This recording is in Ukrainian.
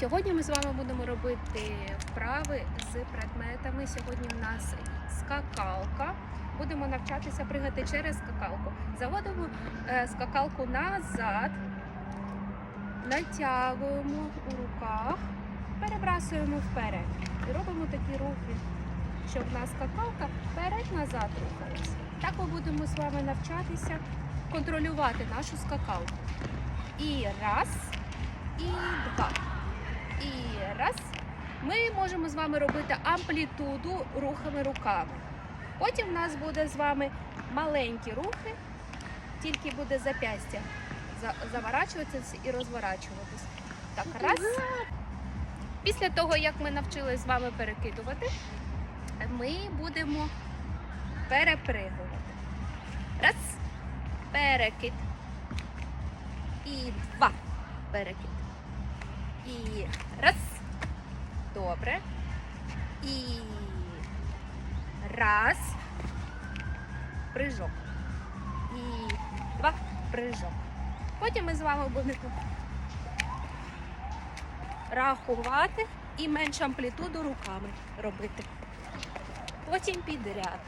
Сьогодні ми з вами будемо робити вправи з предметами. Сьогодні в нас скакалка. Будемо навчатися пригати через скакалку. Заводимо е, скакалку назад, натягуємо у руках, перебрасуємо вперед. І робимо такі рухи, щоб в нас скакалка вперед-назад рухалась. Так ми будемо з вами навчатися контролювати нашу скакалку. І раз, і два. І раз. Ми можемо з вами робити амплітуду рухами руками. Потім в нас буде з вами маленькі рухи, тільки буде запястя за- заворачуватися і розворачуватись. Так, раз. Після того, як ми навчились з вами перекидувати, ми будемо перепригувати. Раз. Перекид. І два. Перекид. І раз. Добре. І раз. Прыжок. І два. Прыжок. Потім ми з вами будемо рахувати і меншу амплітуду руками робити. Потім підряд.